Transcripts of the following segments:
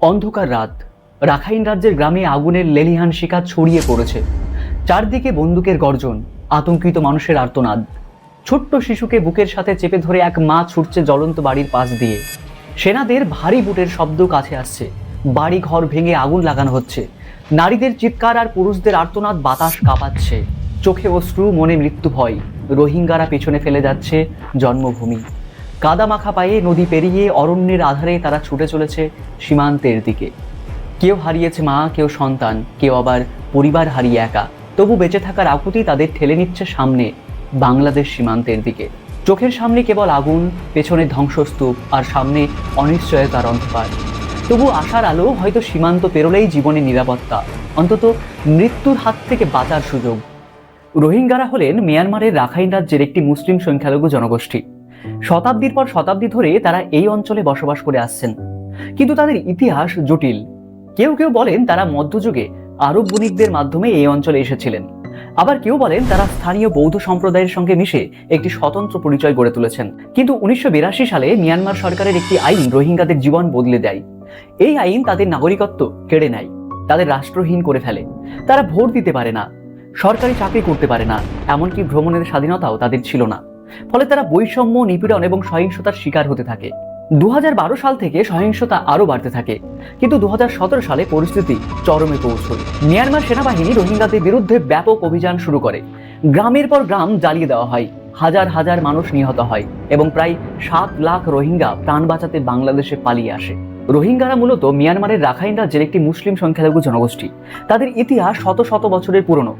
অন্ধকার রাত। রাখাইন রাজ্যের গ্রামে আগুনের লেলিহান শিকা ছড়িয়ে পড়েছে। চারদিকে বন্দুকের গর্জন, আতঙ্কিত মানুষের আর্তনাদ। ছোট্ট শিশুকে বুকের সাথে চেপে ধরে এক মা ছুটছে জ্বলন্ত বাড়ির পাশ দিয়ে। সেনাদের ভারী বুটের শব্দ কাছে আসছে। বাড়ি ঘর ভেঙে আগুন লাগানো হচ্ছে। নারীদের চিৎকার আর পুরুষদের আর্তনাদ বাতাস কাঁপাচ্ছে। চোখে অশ্রু, মনে মৃত্যু ভয়। রোহিঙ্গারা পেছনে ফেলে যাচ্ছে জন্মভূমি। কাদা মাখা পায়ে নদী পেরিয়ে অরণ্যের আধারে তারা ছুটে চলেছে সীমান্তের দিকে। কেউ হারিয়েছে মা, কেউ সন্তান, কেউ আবার পরিবার হারিয়ে একা। তবু বেঁচে থাকার আকুতি তাদের ঠেলে নিচ্ছে সামনে বাংলাদেশ সীমান্তের দিকে। চোখের সামনে কেবল আগুন, পেছনে ধ্বংসস্তূপ আর সামনে অনিশ্চয়তার অন্ধকার। তবু আশার আলো হয়তো সীমান্ত পেরোলেই জীবনে নিরাপত্তা, অন্তত মৃত্যুর হাত থেকে বাঁচার সুযোগ। রোহিঙ্গারা হলেন মিয়ানমারের রাখাইন রাজ্যের একটি মুসলিম সংখ্যালঘু জনগোষ্ঠী। শতাব্দীর পর শতাব্দী ধরে তারা এই অঞ্চলে বসবাস করে আসছেন। কিন্তু তাদের ইতিহাস জটিল। কেউ কেউ বলেন তারা মধ্যযুগে আরব বণিকদের মাধ্যমে এই অঞ্চলে এসেছিলেন। আবার কেউ বলেন তারা স্থানীয় বৌদ্ধ সম্প্রদায়ের সঙ্গে মিশে একটি স্বতন্ত্র পরিচয় গড়ে তুলেছেন। কিন্তু উনিশশো বিরাশি সালে মিয়ানমার সরকারের একটি আইন রোহিঙ্গাদের জীবন বদলে দেয়। এই আইন তাদের নাগরিকত্ব কেড়ে নেয়, তাদের রাষ্ট্রহীন করে ফেলে। তারা ভোট দিতে পারে না, সরকারি চাকরি করতে পারে না, এমনকি ভ্রমণের স্বাধীনতাও তাদের ছিল না। ফলে তারা বৈষম্য, নিপীড়ন এবং সহিংসতার শিকার হতে থাকে। দু হাজার বারো সাল থেকে সহিংসতা আরও বাড়তে থাকে। কিন্তু দু হাজার সতেরো সালে পরিস্থিতি চরমে পৌঁছয়। মিয়ানমার সেনাবাহিনী রোহিঙ্গাদের বিরুদ্ধে ব্যাপক অভিযান শুরু করে। গ্রামের পর গ্রাম জ্বালিয়ে দেওয়া হয়। হাজার হাজার মানুষ নিহত হয় এবং প্রায় সাত লাখ রোহিঙ্গা প্রাণ বাঁচাতে বাংলাদেশে পালিয়ে আসে। রোহিঙ্গারা মূলত মিয়ানমারের রাখাইন রাজ্যের একটি মুসলিম সংখ্যালঘু জনগোষ্ঠী। তাদের ইতিহাস শত শত বছরের পুরনো।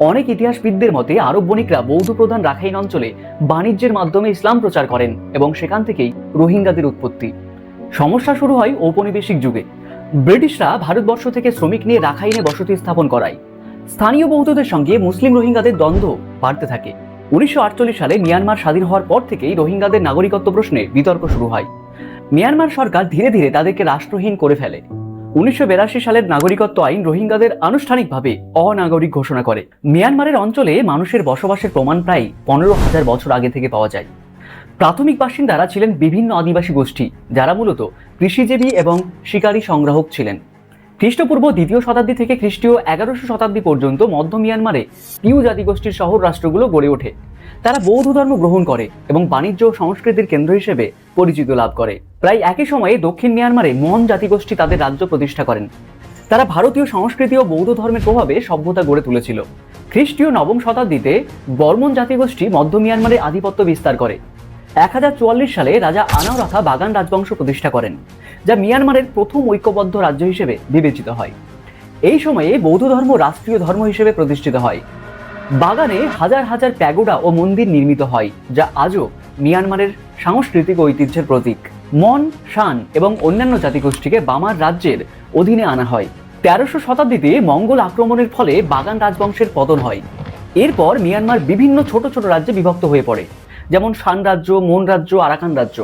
অনেক ইতিহাসবিদদের মতে আরব বণিকরা বৌদ্ধ প্রধান রাখাইন অঞ্চলে বাণিজ্যের মাধ্যমে ইসলাম প্রচার করেন এবং সেখান থেকেই রোহিঙ্গাদের উৎপত্তি। সমস্যা শুরু হয় ঔপনিবেশিক যুগে। ব্রিটিশরা ভারতবর্ষ থেকে শ্রমিক নিয়ে রাখাইনে বসতি স্থাপন করায়। স্থানীয় বৌদ্ধদের সঙ্গে মুসলিম রোহিঙ্গাদের দ্বন্দ্ব বাড়তে থাকে। উনিশশো আটচল্লিশ সালে মিয়ানমার স্বাধীন হওয়ার পর থেকেই রোহিঙ্গাদের নাগরিকত্ব প্রশ্নে বিতর্ক শুরু হয়। মিয়ানমার সরকার ধীরে ধীরে তাদেরকে রাষ্ট্রহীন করে ফেলে। উনিশশো সালের নাগরিকত্ব আইন রোহিঙ্গাদের আনুষ্ঠানিকভাবে অনাগরিক ঘোষণা করে। মিয়ানমারের অঞ্চলে মানুষের বসবাসের প্রমাণ প্রায় পনেরো হাজার বছর আগে থেকে পাওয়া যায়। প্রাথমিক বাসিন্দারা ছিলেন বিভিন্ন আদিবাসী গোষ্ঠী, যারা মূলত কৃষিজীবী এবং শিকারী সংগ্রাহক ছিলেন। খ্রিস্টপূর্ব দ্বিতীয় শতাব্দী থেকে খ্রিস্টীয় এগারোশো শতাব্দী পর্যন্ত মধ্য মিয়ানমারে পিউ জাতিগোষ্ঠীর শহর রাষ্ট্রগুলো গড়ে ওঠে। তারা বৌদ্ধ ধর্ম গ্রহণ করে এবং বাণিজ্য ও সংস্কৃতির কেন্দ্র হিসেবে পরিচিত লাভ করে। প্রায় একই সময়ে দক্ষিণ মিয়ানমারে মন জাতিগোষ্ঠী তাদের রাজ্য প্রতিষ্ঠা করেন। তারা ভারতীয় সংস্কৃতি ও বৌদ্ধ ধর্মের প্রভাবে সভ্যতা গড়ে তুলেছিল। খ্রিস্টীয় নবম শতাব্দীতে বর্মন জাতিগোষ্ঠী মধ্য মিয়ানমারে আধিপত্য বিস্তার করে। এক হাজার চুয়াল্লিশ সালে রাজা আনাউরাথা বাগান রাজবংশ প্রতিষ্ঠা করেন, যা মিয়ানমারের প্রথম ঐক্যবদ্ধ রাজ্য হিসেবে বিবেচিত হয়। এই সময়ে বৌদ্ধ ধর্ম রাষ্ট্রীয় ধর্ম হিসেবে প্রতিষ্ঠিত হয়। বাগানে হাজার হাজার প্যাগোডা ও মন্দির নির্মিত হয়, যা আজও মিয়ানমারের সাংস্কৃতিক ঐতিহ্যের প্রতীক। মন, শান এবং অন্যান্য জাতিগোষ্ঠীকে বামার রাজ্যের অধীনে আনা হয়। তেরোশো শতাব্দীতে মঙ্গল আক্রমণের ফলে বাগান রাজবংশের পতন হয়। এরপর মিয়ানমার বিভিন্ন ছোট ছোট রাজ্যে বিভক্ত হয়ে পড়ে। যেমন শান রাজ্য, মন রাজ্য, আরাকান রাজ্য।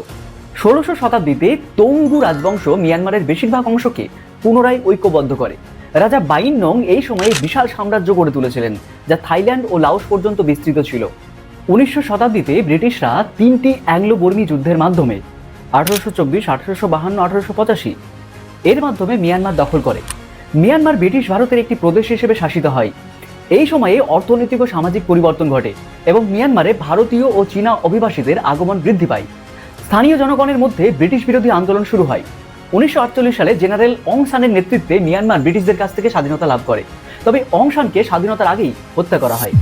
ষোড়শ শতাব্দীতে তৌঙ্গু রাজবংশ মিয়ানমারের বেশিরভাগ অংশকে পুনরায় ঐক্যবদ্ধ করে। রাজা বাইন নং এই সময়ে বিশাল সাম্রাজ্য গড়ে তুলেছিলেন, যা থাইল্যান্ড ও লাওস পর্যন্ত বিস্তৃত ছিল। উনিশশো শতাব্দীতে ব্রিটিশরা তিনটি অ্যাংলো বর্মী যুদ্ধের মাধ্যমে আঠারোশো চব্বিশ, আঠারোশো বাহান্ন, আঠারোশো পঁচাশি এর মাধ্যমে মিয়ানমার দখল করে। মিয়ানমার ব্রিটিশ ভারতের একটি প্রদেশ হিসেবে শাসিত হয়। এই সময়ে অর্থনৈতিক ও সামাজিক পরিবর্তন ঘটে এবং মিয়ানমারে ভারতীয় ও চীনা অভিবাসীদের আগমন বৃদ্ধি পায়। স্থানীয় জনগণের মধ্যে ব্রিটিশ বিরোধী আন্দোলন শুরু হয়। উনিশশো সালে জেনারেল অং সানের নেতৃত্বে মিয়ানমার ব্রিটিশদের কাছ থেকে স্বাধীনতা লাভ করে। তবে অং সানকে স্বাধীনতার আগেই হত্যা করা হয়।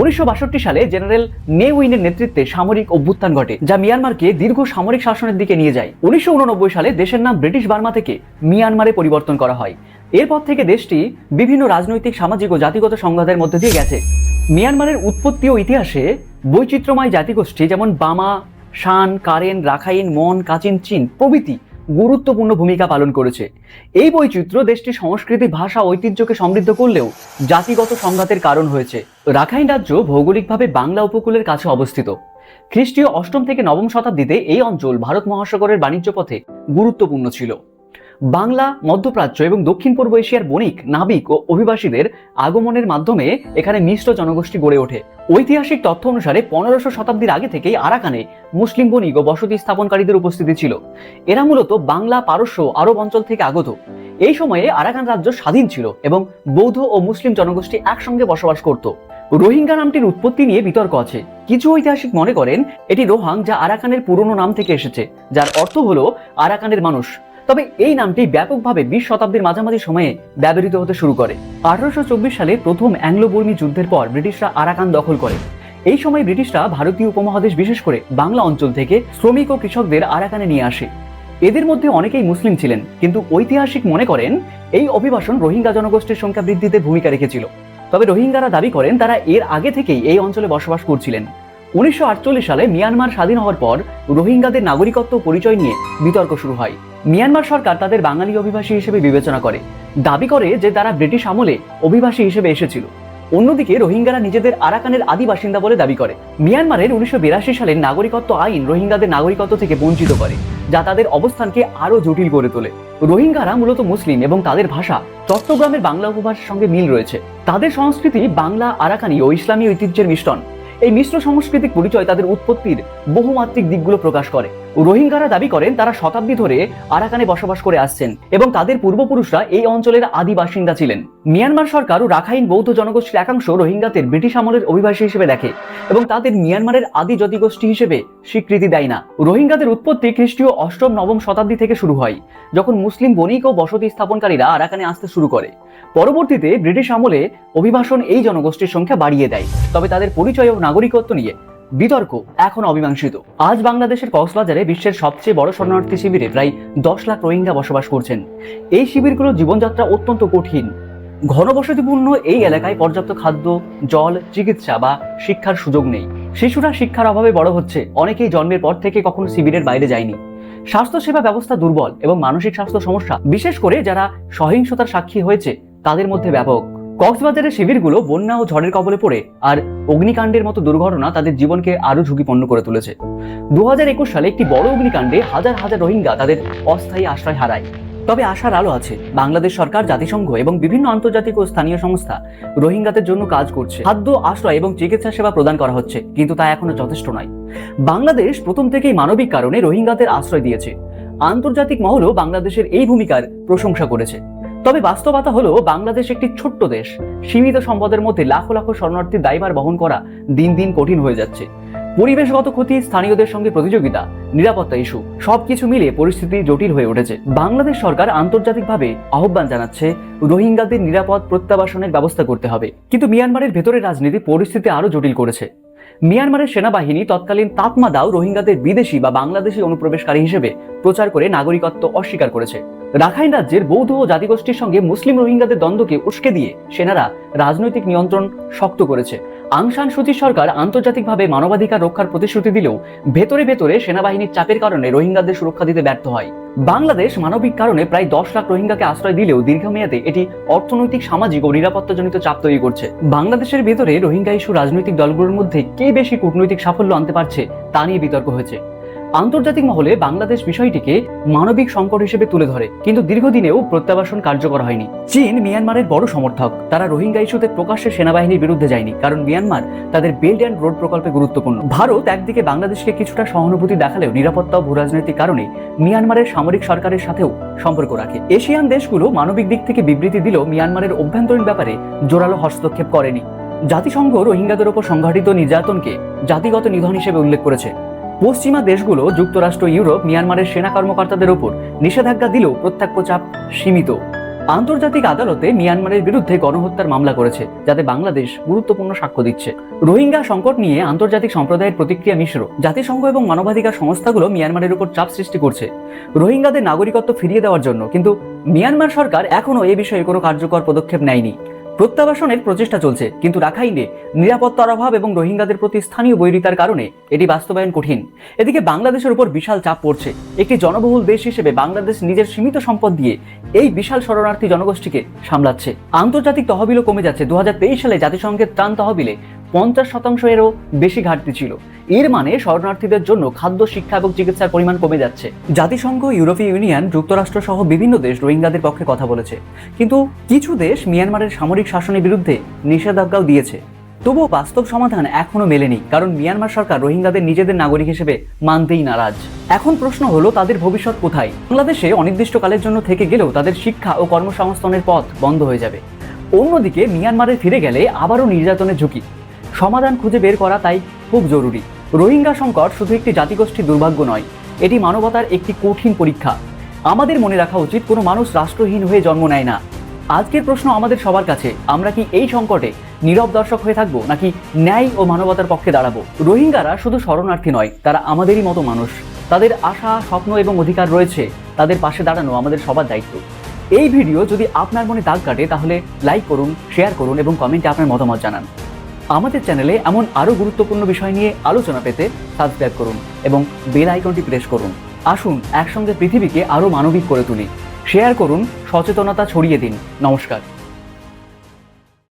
উনিশশো বাষট্টি সালে জেনারেল নে উইনের নেতৃত্বে সামরিক অভ্যুত্থান ঘটে, যা মিয়ানমারকে দীর্ঘ সামরিক শাসনের দিকে নিয়ে যায়। উনিশশো উননব্বই সালে দেশের নাম ব্রিটিশ বার্মা থেকে মিয়ানমারে পরিবর্তন করা হয়। এরপর থেকে দেশটি বিভিন্ন রাজনৈতিক, সামাজিক ও জাতিগত সংঘাতের মধ্যে দিয়ে গেছে। মিয়ানমারের উৎপত্তি ও ইতিহাসে বৈচিত্র্যময় জাতিগোষ্ঠী যেমন Bamar, Shan, Karen, Rakhine, Mon, Kachin, Chin প্রভৃতি গুরুত্বপূর্ণ ভূমিকা পালন করেছে। এই বৈচিত্র্য দেশটির সংস্কৃতি, ভাষা, ঐতিহ্যকে সমৃদ্ধ করলেও জাতিগত সংঘাতের কারণ হয়েছে। রাখাইন রাজ্য ভৌগোলিকভাবে বাংলা উপকূলের কাছে অবস্থিত। খ্রিস্টীয় অষ্টম থেকে নবম শতাব্দীতে এই অঞ্চল ভারত মহাসাগরের বাণিজ্য পথে গুরুত্বপূর্ণ ছিল। বাংলা, মধ্যপ্রাচ্য এবং দক্ষিণ পূর্ব এশিয়ার বণিক, নাবিক ও অভিবাসীদের আগমনের মাধ্যমে এখানে মিশ্র জনগোষ্ঠী গড়ে ওঠে। ঐতিহাসিক তথ্য অনুসারে পনেরোশো শতাব্দীর আগে থেকেই আরাকানে মুসলিম বণিক ও বসতি স্থাপনকারীদের উপস্থিতি ছিল। এরা মূলত বাংলা, পারস্য আরব অঞ্চল থেকে আগত। এই সময়ে আরাকান রাজ্য স্বাধীন ছিল এবং বৌদ্ধ ও মুসলিম জনগোষ্ঠী একসঙ্গে বসবাস করত। রোহিঙ্গা নামটির উৎপত্তি নিয়ে বিতর্ক আছে। কিছু ঐতিহাসিক মনে করেন, এটি রোহাং, যা আরাকানের পুরনো নাম থেকে এসেছে, যার অর্থ হলো আরাকানের মানুষ। তবে এই নামটি ব্যাপকভাবে বিশ শতাব্দীর মাঝামাঝি সময়ে ব্যবহৃত হতে শুরু করে। আঠারোশো সালে প্রথম অ্যাংলো বর্মী যুদ্ধের পর ব্রিটিশরা আরাকান দখল করে। এই সময় ব্রিটিশরা ভারতীয় উপমহাদেশ, বিশেষ করে বাংলা অঞ্চল থেকে শ্রমিক ও কৃষকদের আরাকানে নিয়ে আসে। এদের মধ্যে অনেকেই মুসলিম ছিলেন, কিন্তু ঐতিহাসিক মনে করেন এই অভিবাসন রোহিঙ্গা জনগোষ্ঠীর সংখ্যা বৃদ্ধিতে ভূমিকা রেখেছিল। তবে রোহিঙ্গারা দাবি করেন তারা এর আগে থেকেই এই অঞ্চলে বসবাস করছিলেন। উনিশশো আটচল্লিশ সালে মিয়ানমার স্বাধীন হওয়ার পর রোহিঙ্গাদের নাগরিকত্ব পরিচয় নিয়ে বিতর্ক শুরু হয়। মিয়ানমার সরকার তাদের বাঙালি অভিবাসী হিসেবে বিবেচনা করে। দাবি করে যে তারা ব্রিটিশ আমলে অভিবাসী হিসেবে এসেছিল। অন্যদিকে রোহিঙ্গারা নিজেদের আরাকানের আদি বাসিন্দা বলে দাবি করে। মিয়ানমারের উনিশশো বিরাশি সালের নাগরিকত্ব আইন রোহিঙ্গাদের নাগরিকত্ব থেকে বঞ্চিত করে, যা তাদের অবস্থানকে আরও জটিল করে তোলে। রোহিঙ্গারা মূলত মুসলিম এবং তাদের ভাষা চট্টগ্রামের বাংলা উপভাষার সঙ্গে মিল রয়েছে। তাদের সংস্কৃতি বাংলা, আরাকানি ও ইসলামী ঐতিহ্যের মিশ্রণ এই মিশ্র সাংস্কৃতিক পরিচয় তাদের উৎপত্তির বহুমাত্রিক দিকগুলো প্রকাশ করে। রোহিঙ্গারা দাবি করেন, তারা শতাব্দী ধরে আরাকানে বসবাস করে আসছেন এবং তাদের পূর্বপুরুষরা এই অঞ্চলের আদি বাসিন্দা ছিলেন। মিয়ানমার সরকার ও রাখাইন বৌদ্ধ জনগোষ্ঠীর একাংশ রোহিঙ্গাদের ব্রিটিশ আমলের অভিবাসী হিসেবে দেখে এবং তাদের মিয়ানমারের আদি জাতিগোষ্ঠী হিসেবে স্বীকৃতি দেয় না। রোহিঙ্গাদের উৎপত্তি খ্রিস্টীয় অষ্টম, নবম শতাব্দী থেকে শুরু হয়, যখন মুসলিম বণিক ও বসতি স্থাপনকারীরা আরাকানে আসতে শুরু করে। পরবর্তীতে ব্রিটিশ আমলে অভিবাসন এই জনগোষ্ঠীর সংখ্যা বাড়িয়ে দেয়। তবে তাদের পরিচয় ও নাগরিকত্ব নিয়ে। বিতর্ক এখন অমীমাংসিত। আজ বাংলাদেশের কক্সবাজারে বিশ্বের সবচেয়ে বড় শরণার্থী শিবিরে প্রায় দশ লাখ রোহিঙ্গা বসবাস করছেন। এই শিবিরগুলোর জীবনযাত্রা অত্যন্ত কঠিন। ঘনবসতিপূর্ণ এই এলাকায় পর্যাপ্ত খাদ্য, জল, চিকিৎসা বা শিক্ষার সুযোগ নেই। শিশুরা শিক্ষার অভাবে বড় হচ্ছে। অনেকেই জন্মের পর থেকে কখনো শিবিরের বাইরে যায়নি। স্বাস্থ্যসেবা ব্যবস্থা দুর্বল এবং মানসিক স্বাস্থ্য সমস্যা, বিশেষ করে যারা সহিংসতার সাক্ষী হয়েছে, তাদের মধ্যে ব্যাপক। কক্সবাজারের শিবিরগুলো বন্যা ও ঝড়ের কবলে পড়ে, আর অগ্নিকাণ্ডের মতো দুর্ঘটনা তাদের জীবনকে আরও ঝুঁকিপন্ন করে তুলেছে। দু সালে একটি বড় অগ্নিকাণ্ডে হাজার হাজার রোহিঙ্গা তাদের অস্থায়ী আশ্রয় হারায়। তবে আশার আলো আছে। বাংলাদেশ সরকার, জাতিসংঘ এবং বিভিন্ন আন্তর্জাতিক ও স্থানীয় সংস্থা রোহিঙ্গাদের জন্য কাজ করছে। খাদ্য, আশ্রয় এবং চিকিৎসা সেবা প্রদান করা হচ্ছে, কিন্তু তা এখনও যথেষ্ট নয়। বাংলাদেশ প্রথম থেকেই মানবিক কারণে রোহিঙ্গাদের আশ্রয় দিয়েছে। আন্তর্জাতিক মহলও বাংলাদেশের এই ভূমিকার প্রশংসা করেছে। তবে বাস্তবতা হলো, বাংলাদেশ একটি ছোট্ট দেশ। সীমিত সম্পদের মধ্যে লাখো লাখো শরণার্থীর দায়ভার বহন করা দিন দিন কঠিন হয়ে যাচ্ছে। পরিবেশগত ক্ষতি, স্থানীয়দের সঙ্গে প্রতিযোগিতা, নিরাপত্তা ইস্যু, সবকিছু মিলে পরিস্থিতি জটিল হয়ে উঠেছে। বাংলাদেশ সরকার আন্তর্জাতিকভাবে আহ্বান জানাচ্ছে, রোহিঙ্গাদের নিরাপদ প্রত্যাবাসনের ব্যবস্থা করতে হবে। কিন্তু মিয়ানমারের ভেতরে রাজনীতি পরিস্থিতি আরও জটিল করেছে। মিয়ানমারের সেনাবাহিনী তৎকালীন তাতমা দাও রোহিঙ্গাদের বিদেশি বা বাংলাদেশি অনুপ্রবেশকারী হিসেবে প্রচার করে নাগরিকত্ব অস্বীকার করেছে। রাখাইন রাজ্যের বৌদ্ধ ও জাতিগোষ্ঠীর সঙ্গে মুসলিম রোহিঙ্গাদের দ্বন্দ্বকে উস্কে দিয়ে সেনারা রাজনৈতিক নিয়ন্ত্রণ শক্ত করেছে। আংসান সুচি সরকার আন্তর্জাতিকভাবে মানবাধিকার রক্ষার প্রতিশ্রুতি দিলেও ভেতরে ভেতরে সেনাবাহিনীর চাপের কারণে রোহিঙ্গাদের সুরক্ষা দিতে ব্যর্থ হয়। বাংলাদেশ মানবিক কারণে প্রায় দশ লাখ রোহিঙ্গাকে আশ্রয় দিলেও দীর্ঘমেয়াদে এটি অর্থনৈতিক, সামাজিক ও নিরাপত্তাজনিত চাপ তৈরি করছে। বাংলাদেশের ভেতরে রোহিঙ্গা ইস্যু রাজনৈতিক দলগুলোর মধ্যে কে বেশি কূটনৈতিক সাফল্য আনতে পারছে তা নিয়ে বিতর্ক হয়েছে। আন্তর্জাতিক মহলে বাংলাদেশ বিষয়টিকে মানবিক সংকট হিসেবে তুলে ধরে, কিন্তু দীর্ঘদিনেও প্রত্যাবাসন কার্যকর হয়নি। চীন মিয়ানমারের বড় সমর্থক। তারা রোহিঙ্গা ইস্যুতে প্রকাশ্যে সেনাবাহিনীর বিরুদ্ধে যায়নি, কারণ মিয়ানমার তাদের বেল্ট অ্যান্ড রোড প্রকল্পে গুরুত্বপূর্ণ। ভারত একদিকে বাংলাদেশকে কিছুটা সহানুভূতি দেখালেও নিরাপত্তা ও ভূরাজনৈতিক কারণে মিয়ানমারের সামরিক সরকারের সাথেও সম্পর্ক রাখে। এশিয়ান দেশগুলো মানবিক দিক থেকে বিবৃতি দিলেও মিয়ানমারের অভ্যন্তরীণ ব্যাপারে জোরালো হস্তক্ষেপ করেনি। জাতিসংঘ রোহিঙ্গাদের ওপর সংঘটিত নির্যাতনকে জাতিগত নিধন হিসেবে উল্লেখ করেছে। পশ্চিমা দেশগুলো, যুক্তরাষ্ট্র, ইউরোপ, মিয়ানমারের সেনা কর্মকর্তাদের ওপর নিষেধাজ্ঞা দিলেও প্রত্যক্ষ চাপ সীমিত। আন্তর্জাতিক আদালতে মিয়ানমারের বিরুদ্ধে গণহত্যার মামলা করেছে, যাতে বাংলাদেশ গুরুত্বপূর্ণ সাক্ষ্য দিচ্ছে। রোহিঙ্গা সংকট নিয়ে আন্তর্জাতিক সম্প্রদায়ের প্রতিক্রিয়া মিশ্র। জাতিসংঘ এবং মানবাধিকার সংস্থাগুলো মিয়ানমারের উপর চাপ সৃষ্টি করছে। রোহিঙ্গাদের নাগরিকত্ব ফিরিয়ে দেওয়ার জন্য, কিন্তু মিয়ানমার সরকার এখনও এ বিষয়ে কোনো কার্যকর পদক্ষেপ নেয়নি। প্রত্যাবাসনের প্রচেষ্টা চলছে, কিন্তু রাখাইনে নিরাপত্তার অভাব এবং রোহিঙ্গাদের প্রতি স্থানীয় বৈরিতার কারণে এটি বাস্তবায়ন কঠিন। এদিকে বাংলাদেশের উপর বিশাল চাপ পড়ছে। একটি জনবহুল দেশ হিসেবে বাংলাদেশ নিজের সীমিত সম্পদ দিয়ে এই বিশাল শরণার্থী জনগোষ্ঠীকে সামলাচ্ছে। আন্তর্জাতিক তহবিলও কমে যাচ্ছে। দু হাজার তেইশ সালে জাতিসংঘের ত্রাণ তহবিলে পঞ্চাশ শতাংশ এরও বেশি ঘাটতি ছিল। এর মানে শরণার্থীদের জন্য খাদ্য, শিক্ষা এবং চিকিৎসার পরিমাণ কমে যাচ্ছে। জাতিসংঘ, ইউরোপীয় ইউনিয়ন, যুক্তরাষ্ট্র সহ বিভিন্ন দেশ রোহিঙ্গাদের পক্ষে কথা বলেছে। কিন্তু কিছু দেশ মিয়ানমারের সামরিক শাসনের বিরুদ্ধে নিষেধাজ্ঞাও দিয়েছে। তবুও বাস্তব সমাধান এখনও মেলেনি, কারণ মিয়ানমার সরকার রোহিঙ্গাদের নিজেদের নাগরিক হিসেবে মানতেই নারাজ। এখন প্রশ্ন হলো, তাদের ভবিষ্যৎ কোথায়? বাংলাদেশে অনির্দিষ্টকালের জন্য থেকে গেলেও তাদের শিক্ষা ও কর্মসংস্থানের পথ বন্ধ হয়ে যাবে। অন্যদিকে, মিয়ানমারে ফিরে গেলে আবারও নির্যাতনের ঝুঁকি। সমাধান খুঁজে বের করা তাই খুব জরুরি। রোহিঙ্গা সংকট শুধু একটি জাতিগোষ্ঠীর দুর্ভাগ্য নয়, এটি মানবতার একটি কঠিন পরীক্ষা। আমাদের মনে রাখা উচিত, কোনো মানুষ রাষ্ট্রহীন হয়ে জন্ম নেয় না। আজকের প্রশ্ন আমাদের সবার কাছে, আমরা কি এই সংকটে নীরব দর্শক হয়ে থাকব, নাকি ন্যায় ও মানবতার পক্ষে দাঁড়াবো? রোহিঙ্গারা শুধু শরণার্থী নয়, তারা আমাদেরই মতো মানুষ। তাদের আশা, স্বপ্ন এবং অধিকার রয়েছে, তাদের পাশে দাঁড়ানো আমাদের সবার দায়িত্ব। এই ভিডিও যদি আপনার মনে দাগ কাটে, তাহলে লাইক করুন শেয়ার করুন এবং কমেন্টে আপনার মতামত জানান। আমাদের চ্যানেলে এমন আরও গুরুত্বপূর্ণ বিষয় নিয়ে আলোচনা পেতে সাবস্ক্রাইব করুন এবং বেল আইকনটি প্রেস করুন। আসুন একসঙ্গে পৃথিবীকে আরও মানবিক করে তুলি। শেয়ার করুন, সচেতনতা ছড়িয়ে দিন। নমস্কার।